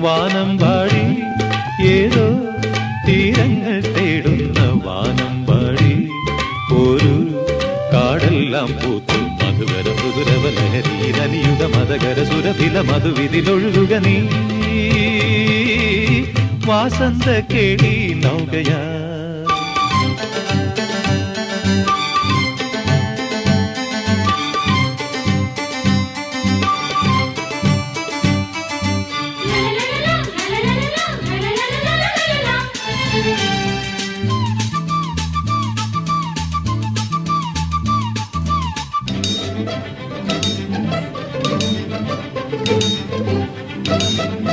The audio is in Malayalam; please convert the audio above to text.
വാനം വാടി ഏതോ തീരങ്ങൾ തേടുന്ന വാനം വാടി ഒരു കാടെല്ലാം പൂത്തു. മധുകര മധുരവ ലഹരീരനിയുഗ മതകര സുരഭില മധുവിതിലൊഴുകുക നീ. വാസന്ത കേളി നൗകയാ Thank you.